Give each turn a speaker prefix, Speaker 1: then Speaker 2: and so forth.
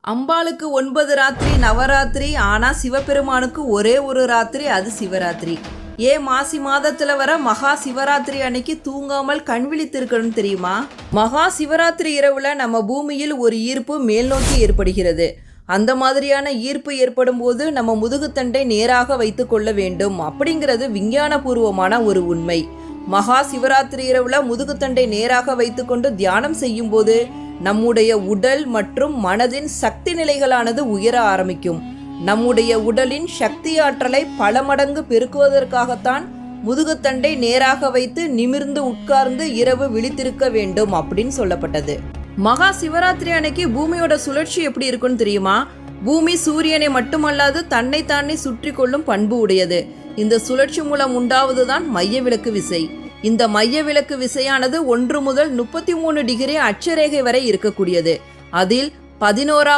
Speaker 1: அம்பாளுக்கு ஒன்பது ராத்திரி நவராத்திரி ஆனா சிவபெருமானுக்கு ஒரே ஒரு ராத்திரி அது சிவராத்திரி. ஏன் மாசி மாதத்துல வர மகா சிவராத்திரி அன்னைக்கு தூங்காமல் கண் விழித்திருக்கணும் தெரியுமா? மகா சிவராத்திரி இரவுல நம்ம பூமியில் ஒரு ஈர்ப்பு மேல் நோக்கி ஏற்படுகிறது. அந்த மாதிரியான ஈர்ப்பு ஏற்படும் போது நம்ம முதுகுத்தண்டை நேராக வைத்து கொள்ள வேண்டும். அப்படிங்கிறது விஞ்ஞானபூர்வமான ஒரு உண்மை. மகா சிவராத்திரி இரவுல முதுகுத்தண்டை நேராக வைத்துக்கொண்டு தியானம் செய்யும் போது நம்முடைய உடல் மற்றும் மனதின் சக்தி நிலைகளானது உயர ஆரம்பிக்கும். நம்முடைய உடலின் சக்தி ஆற்றலை பல மடங்கு பெருக்குவதற்காகத்தான் முதுகுத்தண்டை நேராக வைத்து நிமிர்ந்து உட்கார்ந்து இரவு விழித்திருக்க வேண்டும் அப்படின்னு சொல்லப்பட்டது. மகா சிவராத்திரி அன்னைக்கு பூமியோட சுழற்சி எப்படி இருக்குன்னு தெரியுமா? பூமி சூரியனை மட்டுமல்லாது தன்னை தானே சுற்றி கொள்ளும் பண்பு உடையது. இந்த சுழற்சி மூலம் உண்டாவதுதான் மைய விளக்கு விசை. இந்த மைய விளக்கு விசையானது ஒன்று முதல் முப்பத்தி மூணு டிகிரி அட்சரேகை வரை இருக்கக்கூடியது. அதில் பதினோராவது